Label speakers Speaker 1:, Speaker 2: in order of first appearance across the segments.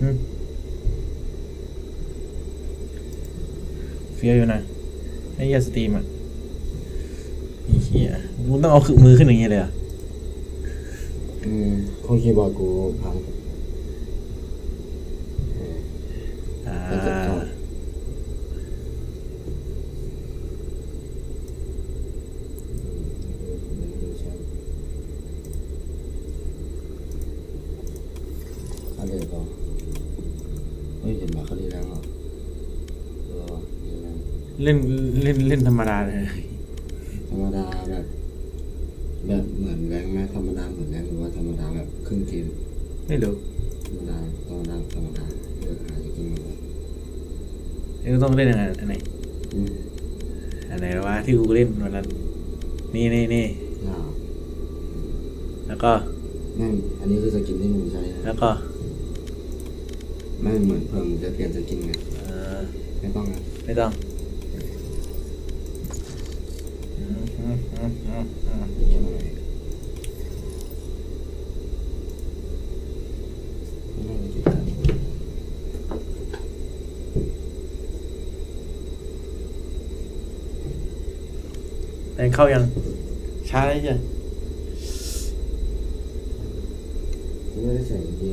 Speaker 1: อืมเฟี้ยวอยู่นะไอ้เหี้ยสตรีมอะไอ้เหี้ยมึงต้องเอาคือมือขึ้นอย่างเงี้ยเลยเหรอะ
Speaker 2: อืมข้อคีย์บอร์ดกูพังเออ
Speaker 1: อ่า
Speaker 2: แล้วจะจอดอะไรต่อเฮ้ยเห็นมาคดีแล้วเหรอเออเห็นแล้ว
Speaker 1: เล่นเล่นเล่นธรรมดาเลย
Speaker 2: ธรรมดาแบบแบบเหมือนแรงไหมธรรมดาเหมือนแรงหรือว่าธรรมดาแบบครึ่งเกม
Speaker 1: ไม่รู้
Speaker 2: ธรรมดาธรรมดาธรรมดาเออหาจริงๆเลย
Speaker 1: เอ้ยต้องเล่นยังไงอันไหน
Speaker 2: อืม
Speaker 1: อันไหนวะที่กูเล่นวันนั้นนี่นี่นี่
Speaker 2: อ่า
Speaker 1: แล้วก็
Speaker 2: แม่งอันนี้คือสกินที่มึงใช้นะ
Speaker 1: แล้วก็
Speaker 2: แม่งเหมือนเพิ่มจะเปลี่ยนสกินไง
Speaker 1: เออ
Speaker 2: ไม่ต้องนะ
Speaker 1: ไม่ต้อง
Speaker 2: Đang khâu ยัง? Xa đấy chưa? Chúng nó
Speaker 1: sẽ gì?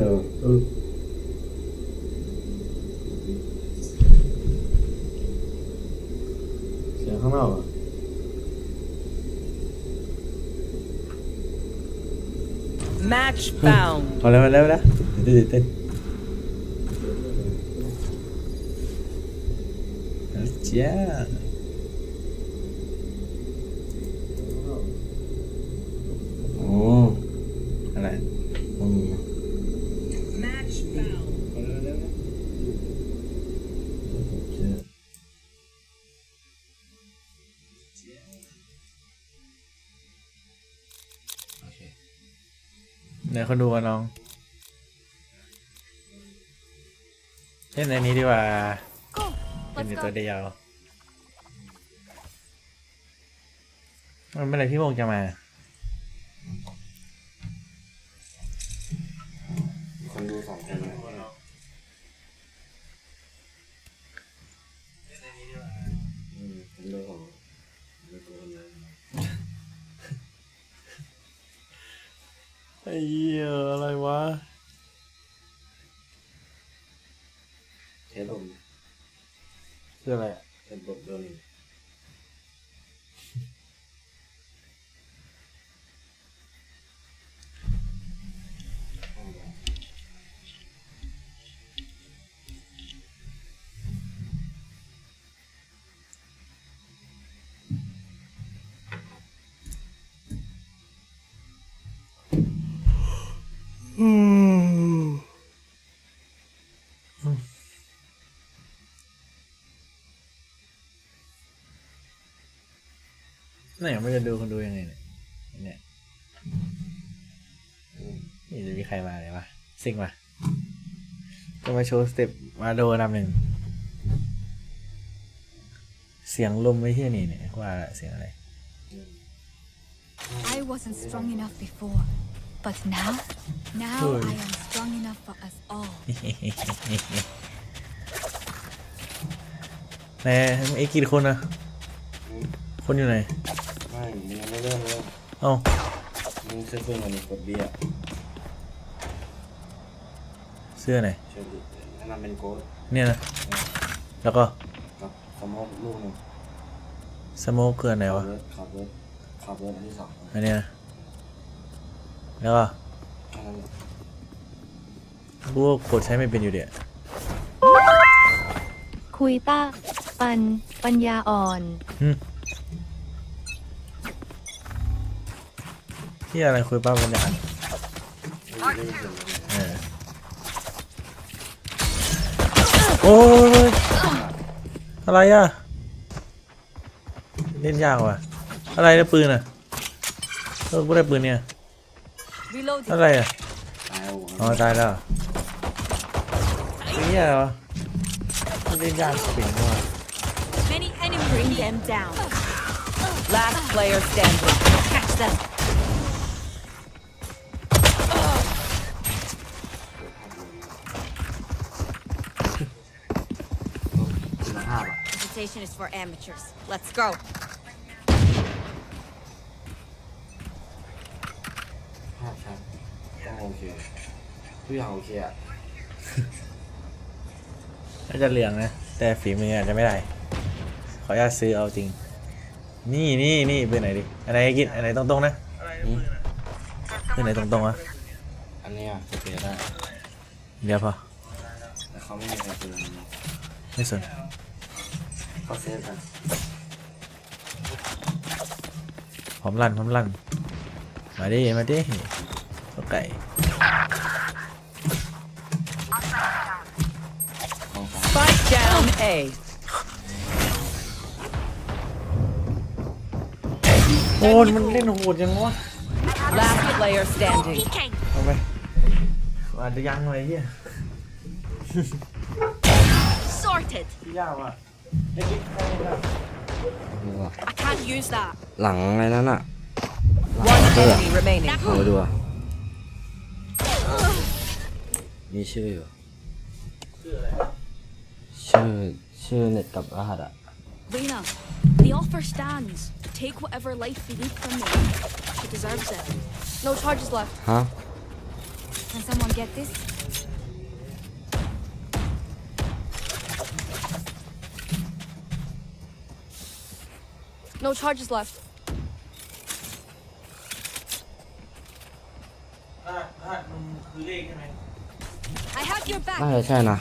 Speaker 1: เหรอะ
Speaker 3: Match found.
Speaker 1: เอาแดี๋ยวคนดูกันน้อง เล่นอันนี้ดีกว่า
Speaker 4: Go.
Speaker 1: เป็น
Speaker 4: Let's
Speaker 1: อยู่
Speaker 4: go.
Speaker 1: ตัวเดียวมันเมื่อไหรพี่วงจะมา
Speaker 2: ไอ้
Speaker 1: เหี้ยอะไรวะ
Speaker 2: เทสลม
Speaker 1: คืออะไรอะ
Speaker 2: น
Speaker 1: ไม่จะดูคนดูยังไงเนี่ยเนี่ยนี่จะมีใครมาเลยวะซิงมาจะมาโชว์สเต็ปมาโดนำหนึ่งเสียงลมไม่ใช่นี่เนี่ยว่าเสียงอะไร
Speaker 4: I wasn't strong enough before, but now, now
Speaker 1: Good.
Speaker 4: I am strong enough for us all.
Speaker 1: ไหนไอ้กี่คนอะคนอยู่ไหน
Speaker 2: ไม่มึงยังไม่เริ่ม เลย
Speaker 1: เอ้า
Speaker 2: มึงเสื้อเฟื่องอันนี้กดเบี้ย
Speaker 1: เสื้อไหน
Speaker 2: เชื่อดิให้มันเป็นโค้ด
Speaker 1: เนี่ยนะแล้วก็
Speaker 2: กับสมองลูกหนึ่ง
Speaker 1: สโมกเกินไหน
Speaker 2: ขับ
Speaker 1: วะ
Speaker 2: รถขับรถขับรถอันที่สอง
Speaker 1: อันเนี้ยนะแล้วก็
Speaker 2: แค่นั้นแหละ
Speaker 1: กูก็กดใช้ไม่เป็นอยู่เดีย
Speaker 4: Go. คุยต้า ปัน ปัญญาอ่อน
Speaker 1: ที่อะไรคุยป้าบรรยากาศเออโอ้ยอะไรอะ เล่นยากว่ะ อะไรนะปืนอะเออกูได้ปืนเนี่ย
Speaker 3: Reloading.
Speaker 1: อะไรอะ
Speaker 2: ตายโอ้โห
Speaker 1: อ๋อตายแล้วนี่อะไรวะเล่นยากเก่งว่ะ
Speaker 4: Many enemies bring them down
Speaker 3: Last player standing.
Speaker 4: catch them
Speaker 2: อะ
Speaker 4: Invitation is for amateurs let's go
Speaker 2: ภาพชัดต้องโอเคทุกอย่างโอเคอะ
Speaker 1: น่าจะเหลืองนะ แต่ฝีมืออาจจะไม่ได้ ขออนุญาตซื้อเอาจริง นี่นี่นี่ปืนไหนดิ อันไหนกินอันไหนตรงๆนะ
Speaker 2: อืม
Speaker 1: ปืนไหนตรงๆอะ
Speaker 2: อันเนี้ยโอเคได้
Speaker 1: เดี๋ยวพอ
Speaker 2: แต่เขาไม่มีใครซื้ออันนี้
Speaker 1: ไม่สน
Speaker 2: เขาเซฟกัน
Speaker 1: พร้อมลั่นพร้อมลั่นมาดิมาดิตัวไก่
Speaker 2: ของสาม
Speaker 3: Spike down A.
Speaker 1: โอ้มันเล่นโหดยังวะ
Speaker 3: Last player standing.
Speaker 4: peeking
Speaker 1: เอาไปอาจจะยังไว้เฮีย
Speaker 4: sorted
Speaker 1: ยากว่ะ ไอ้กิ๊กใครเนี่ย
Speaker 2: ดูอ่ะ
Speaker 4: I can't use that
Speaker 2: หลังอะไรนั้นอ่ะ
Speaker 3: One enemy remaining.
Speaker 2: เอาไปดูอ่ะมีชื่ออยู่ชื่อชื่อเน็ตกับรหัสอ่ะ
Speaker 5: Lena, the offer stands. Take whatever life you need from me. She deserves it. No charges left.
Speaker 2: ฮะ
Speaker 4: can someone get this
Speaker 5: No charges left.
Speaker 1: ถ้าถ้ามึงคือเลขใช่ไหม
Speaker 5: I have your back.
Speaker 2: น่าจะใช่นะ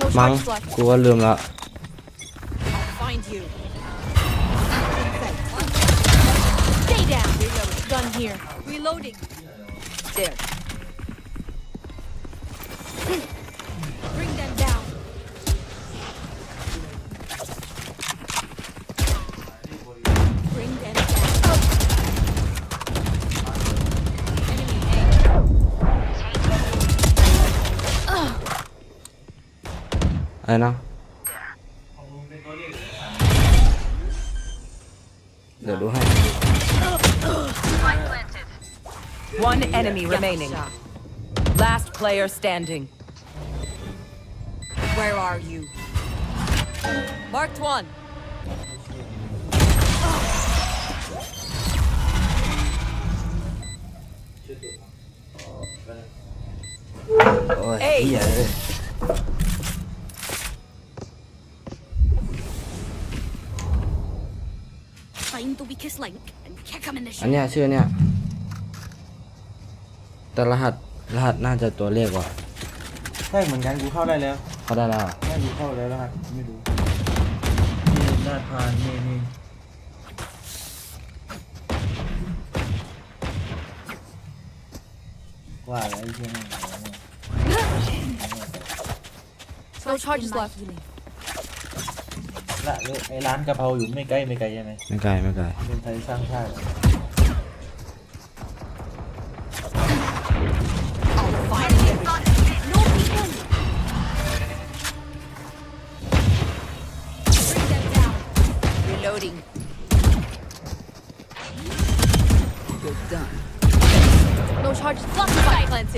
Speaker 5: No
Speaker 2: มั้ง
Speaker 5: charges left.
Speaker 2: กูก็ลืมแล้ว
Speaker 5: I'll find you. Stay down. Gun here. Reloading.
Speaker 3: There.
Speaker 2: อะไรนะ เดี๋ยวดูให้
Speaker 3: One enemy remaining. Last player standing. Where are you? Marked one.
Speaker 2: โอ้
Speaker 3: อั
Speaker 2: น
Speaker 5: shin.
Speaker 2: เนี้ยชื่อเนี้ยแต่รหัสรหัสน่าจะตัวเลขว่ะ
Speaker 1: ใช่เหมือนกันกูเข้าได้แล้ว
Speaker 2: เขาได้แล้วเหรอ
Speaker 1: ใช่กูเข้าแล้วรหัสไม่รู้นี่หน้าพานนี่นี่ว่าอะไรไอ้เชี่ยนี่
Speaker 5: No charges left.
Speaker 1: ละไอ้ร้านกะเพราอยู่ไม่ใกล้ไม่ไกลใช่ไหม
Speaker 2: ไม่ไกลไม่ไกล
Speaker 1: เป็นไทยสร้างชาติ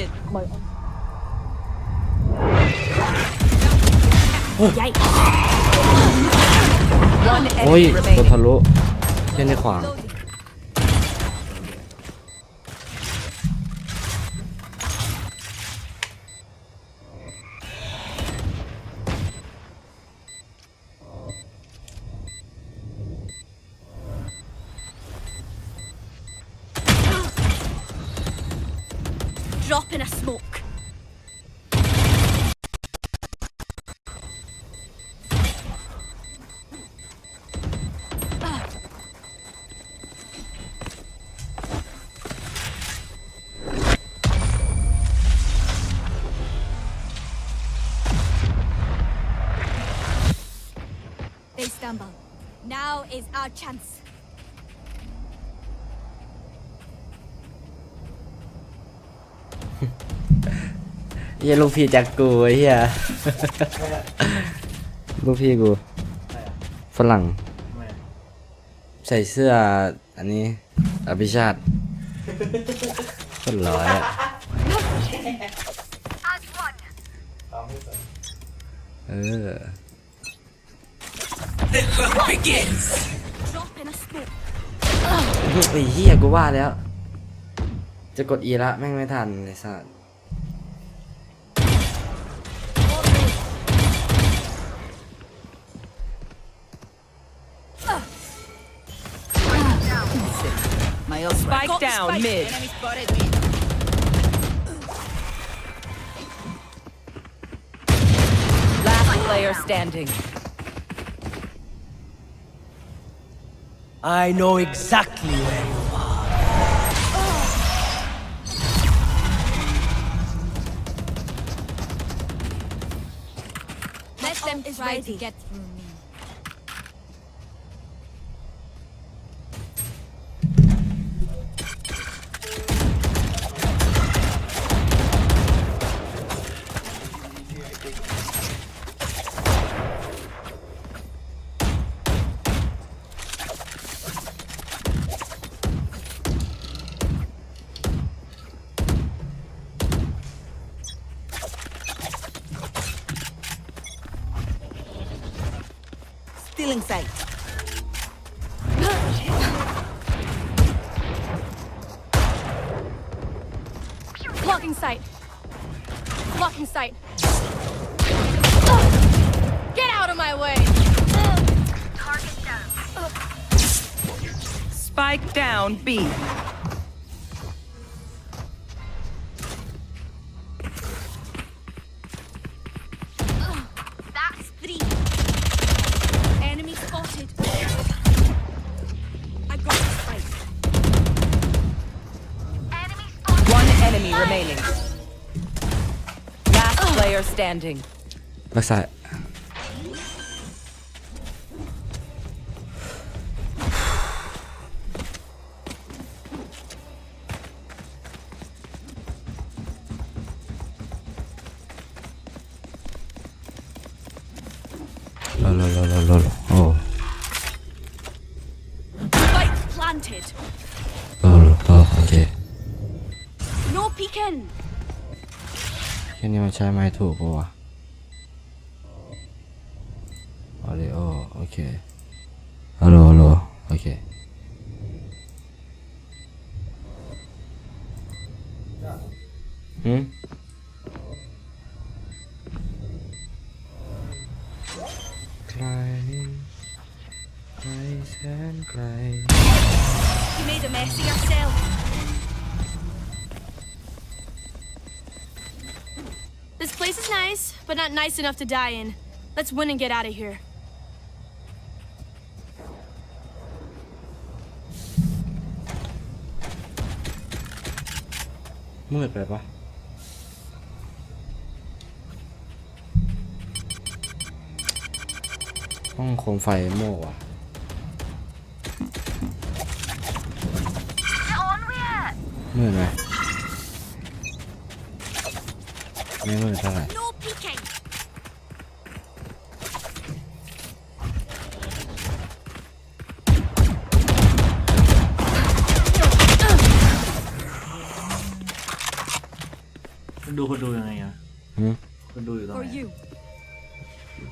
Speaker 5: spike planted. Yikes.
Speaker 3: One
Speaker 2: โอ้ย
Speaker 3: enemy
Speaker 2: ตัว
Speaker 3: remaining.
Speaker 2: ทะลุเช่นในขวาง
Speaker 5: Loading.
Speaker 4: Now is our chance.
Speaker 2: เฮียลูกพี่แจ็คกูไอ้เฮียลูกพี่กู ฝรั่ง ใส่เสื้อ อันนี้อภิชาติคนร้อยอะเออ
Speaker 5: Drop in a smoke.
Speaker 2: ไอ้เฮียกูว่าแล้ว จะกดอีละแม่งไม่ทันเลยสัส
Speaker 3: Spike
Speaker 5: Got the
Speaker 3: down
Speaker 5: spike.
Speaker 3: mid. Last player standing.
Speaker 6: I know exactly where you are.
Speaker 4: Let them try to get through me.
Speaker 5: Blocking sight. Get out of my way!
Speaker 3: Spike down B. standing.
Speaker 2: รัก ฮัลโหลโอเคหืมไกลไกลแสนไกล
Speaker 5: You made a mess of yourself. This place is nice, but not nice enough to die in. Let's win and get out of here.
Speaker 2: มืดไปปะห้องโคมไฟโม่ว่ะมืดไหมไม่มืดเท่าไหร่
Speaker 5: No peeking.
Speaker 1: ดูคนดูยังไงอะ
Speaker 2: หืม
Speaker 1: คนดูอยู่ตรงไห
Speaker 3: For
Speaker 1: น
Speaker 3: you.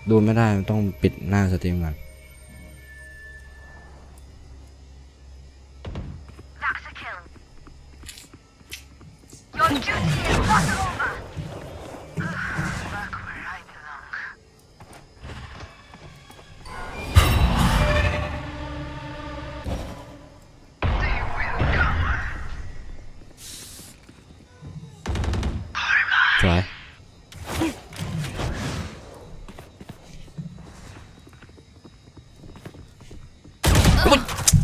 Speaker 2: ดูไม่ได้มันต้องปิดหน้าสตรีมก่อน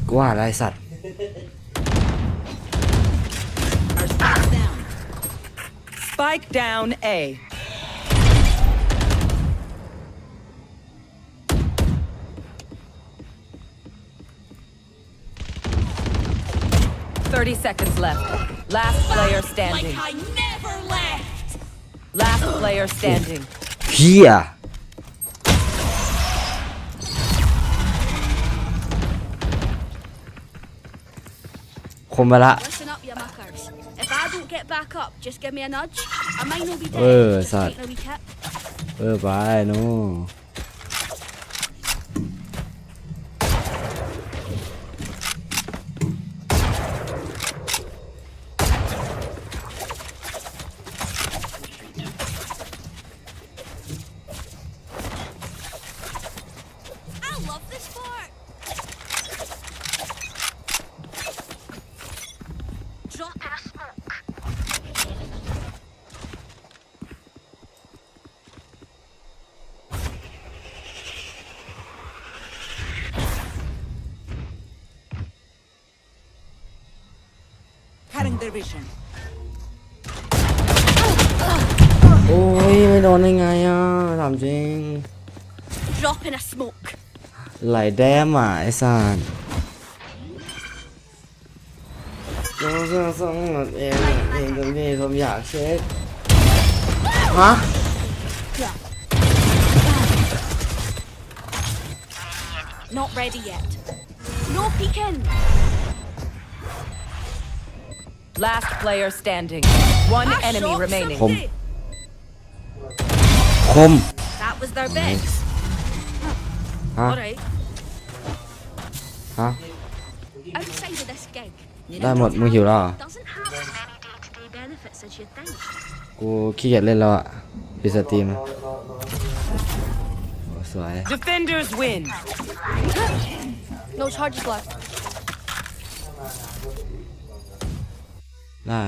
Speaker 2: กูว่าอะไรสัตว์
Speaker 3: Spike down A. Thirty seconds left. Last player standing.
Speaker 5: Like I never left.
Speaker 3: Last player standing.
Speaker 2: Yeah. พี้ยคมไปละ
Speaker 5: Listen up, you muckers. If I don't get back up, just give me a nudge. I might not be dead.
Speaker 2: Uh,
Speaker 5: just
Speaker 2: sad.
Speaker 5: taking a wee tip.
Speaker 2: เออไปนู่น โอ้ยไม่โดนได้ไงอะถามจริง
Speaker 5: Drop in a smoke.
Speaker 2: ไหลแดมอะไอ้สารเราจะส่งหมดเองเองตรงนี้ผมอยากเช็คฮะ
Speaker 5: Not ready yet. No peeking.
Speaker 3: Last player standing. One
Speaker 5: I
Speaker 3: enemy
Speaker 5: shot
Speaker 3: remaining.
Speaker 5: somebody.
Speaker 2: คม
Speaker 5: That was their best.
Speaker 2: ฮะ
Speaker 5: Alright.
Speaker 2: ฮะ
Speaker 5: Outside of this gig,
Speaker 2: ได้หมดมึงหิวแล้วเหรอ
Speaker 5: doesn't have as many day-to-day benefits as you'd think.
Speaker 2: กูขี้เกียจเล่นแล้วอ่ะปิดสตรีมโอ้สวย
Speaker 3: Defenders win.
Speaker 4: No charges left.
Speaker 2: ได้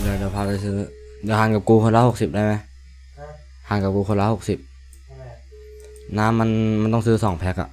Speaker 2: เดี๋ยวเดี๋ยวพาไปซื้อเดี๋ยวห่างกับกูคนละหกสิบได้ไหมห่างกับกูคนละหกสิบน้ำมันมันต้องซื้อสองแพ็คอะ